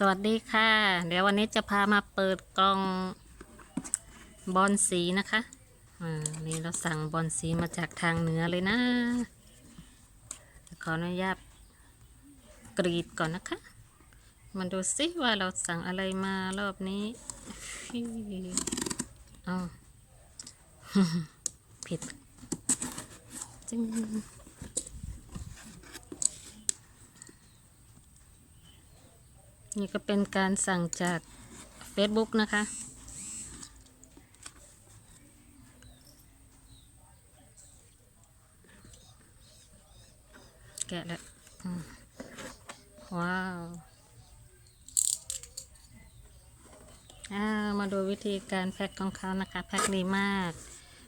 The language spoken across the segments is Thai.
สวัสดีค่ะ เดี๋ยววันนี้จะพามาเปิดกล่องบอลสีนะคะอ่านี่เราสั่งบอลสีมาจากทางเหนือเลยนะขออนุญาตกรีดก่อนนะคะ มาดูซิว่าเราสั่งอะไรมารอบนี้ฟิเอาผิดจึง นี่ก็เป็นการสั่งจาก Facebook นะคะ แกะแล้วว้าวอามาดูวิธีการแพ็คของเขานะคะ แพ็คดีมาก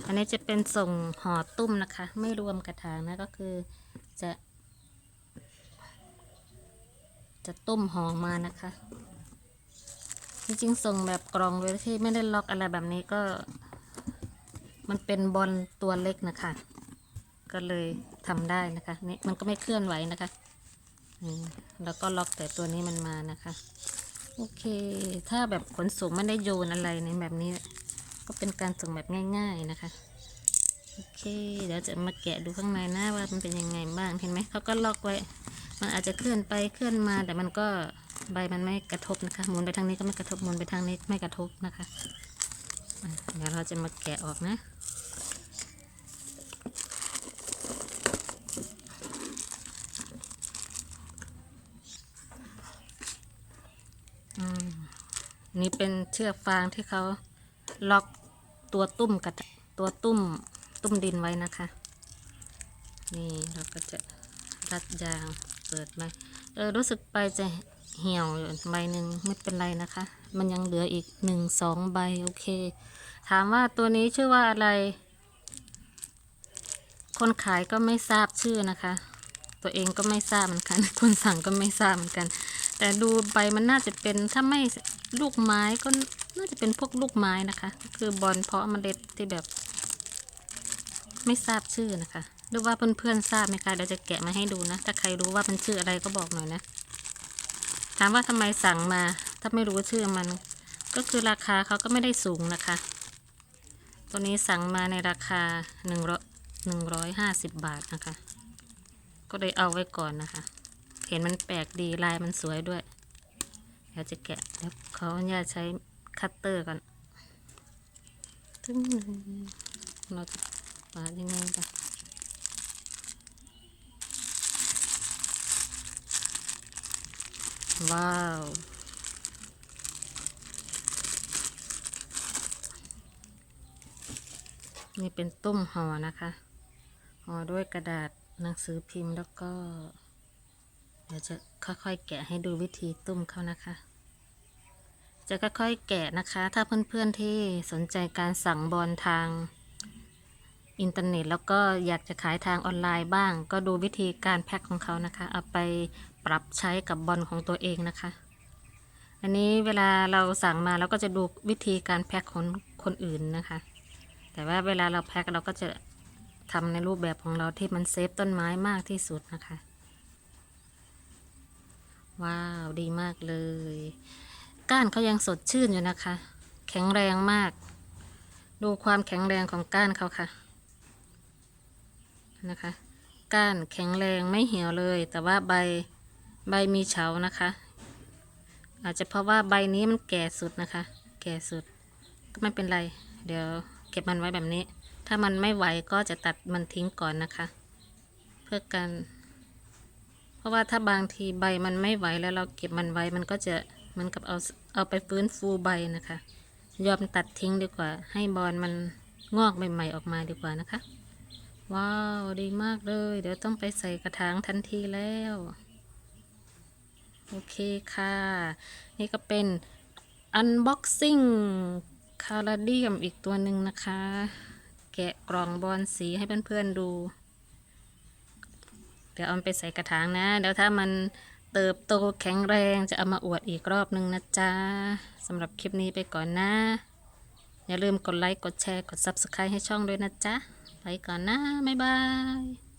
อันนี้จะเป็นส่งห่อตุ้มนะคะ ไม่รวมกระถางนะ ก็คือจะ จะต้มห่อมานะคะจริงๆส่งแบบกล่องโดยที่ไม่ได้ล็อกอะไรแบบนี้ก็ มันเป็นบอลตัวเล็กนะคะ ก็เลยทำได้นะคะนี่มันก็ไม่เคลื่อนไหวนะคะนี่แล้วก็ล็อกแต่ตัวนี้มันมานะคะ โอเค ถ้าแบบขนส่งไม่ได้โยนอะไรในแบบนี้ ก็เป็นการส่งแบบง่าย ๆนะคะโอเค เดี๋ยวจะมาแกะดูข้างในนะว่ามันเป็นยังไงบ้าง เห็นไหม เขาก็ล็อกไว้ มันอาจจะเคลื่อนไปเคลื่อนมา แต่มันก็ใบมันไม่กระทบนะคะหมุนไปทางนี้ก็ไม่กระทบหมุนไปทางนี้ไม่กระทบนะคะเดี๋ยวเราจะมาแกะออกนะนี่เป็นเชือกฟางที่เขาล็อกตัวตุ้มกับตัวตุ้มตุ้มดินไว้นะคะ นี่เราก็จะรัดยาง เปิดไหมเออรู้สึกไปจะเหี่ยวใบหนึ่งไม่เป็นไรนะคะ มันยังเหลืออีกหนึ่งสองใบโอเค ถามว่าตัวนี้ชื่อว่าอะไร คนขายก็ไม่ทราบชื่อนะคะ ตัวเองก็ไม่ทราบเหมือนกันคนสั่งก็ไม่ทราบเหมือนกัน แต่ดูใบมันน่าจะเป็นถ้าไม่ลูกไม้ก็น่าจะเป็นพวกลูกไม้นะคะ คือบอลเพาะเมล็ดที่แบบ ไม่ทราบชื่อนะคะ หรือว่าเพื่อนๆทราบไหมคะเดี๋ยวจะแกะมาให้ดูนะ ถ้าใครรู้ว่ามันชื่ออะไรก็บอกหน่อยนะ ถามว่าทำไมสั่งมา ถ้าไม่รู้ชื่อมัน ก็คือราคาเขาก็ไม่ได้สูงนะคะ ตัวนี้สั่งมาในราคาหนึ่งร้อยหนึ่งร้อยห้าสิบบาทนะคะ ก็เลยเอาไว้ก่อนนะคะ เห็นมันแปลกดีลายมันสวยด้วย เดี๋ยวจะแกะเดี๋ยวเขาอนุญาตใช้คัตเตอร์ก่อนตึ้งเราจะปาดยังไงกัน ว้าว นี่เป็นตุ้มห่อนะคะ ห่อด้วยกระดาษหนังสือพิมพ์แล้วก็ เดี๋ยวจะค่อยๆ แกะให้ดูวิธีตุ้มเขานะคะ จะค่อยๆ แกะนะคะ ถ้าเพื่อนๆที่สนใจการสั่งบอลทางอินเทอร์เน็ตแล้วก็อยากจะขายทางออนไลน์บ้าง ก็ดูวิธีการแพ็คของเขานะคะ เอาไป ปรับใช้กับบอลของตัวเองนะคะ อันนี้เวลาเราสั่งมาเราก็จะดูวิธีการแพ็คของคนอื่นนะคะ แต่ว่าเวลาเราแพ็คเราก็จะทำในรูปแบบของเราที่มันเซฟต้นไม้มากที่สุดนะคะ ว้าวดีมากเลย ก้านเขายังสดชื่นอยู่นะคะ แข็งแรงมาก ดูความแข็งแรงของก้านเขาค่ะนะคะ ก้านแข็งแรงไม่เหี่ยวเลย แต่ว่าใบ ใบมีเฉานะคะ อาจจะเพราะว่าใบนี้มันแก่สุดนะคะ แก่สุดก็ไม่เป็นไร เดี๋ยวเก็บมันไว้แบบนี้ ถ้ามันไม่ไหวก็จะตัดมันทิ้งก่อนนะคะ เพื่อการเพราะว่าถ้าบางทีใบมันไม่ไหวแล้วเราเก็บมันไว้มันก็จะเหมันกับเอาเอาไปฟื้นฟูใบนะคะ ยอมตัดทิ้งดีกว่า ให้บอลมันงอกใหม่ๆออกมาดีกว่านะคะ ว้าว ดีมากเลย เดี๋ยวต้องไปใส่กระถางทันทีแล้ว โอเคค่ะ นี่ก็เป็น unboxing คาราเดียมอีกตัวหนึ่งนะคะ แกะกล่องบอลสีให้เพื่อนๆดู เดี๋ยวเอาไปใส่กระถางนะ เดี๋ยวถ้ามันเติบโตแข็งแรงจะเอามาอวดอีกรอบนึงนะจ๊ะสำหรับคลิปนี้ไปก่อนนะ อย่าลืมกดไลค์ กดแชร์ กด Subscribe ให้ช่องด้วยนะจ๊ะ ไปก่อนนะ บ๊ายบาย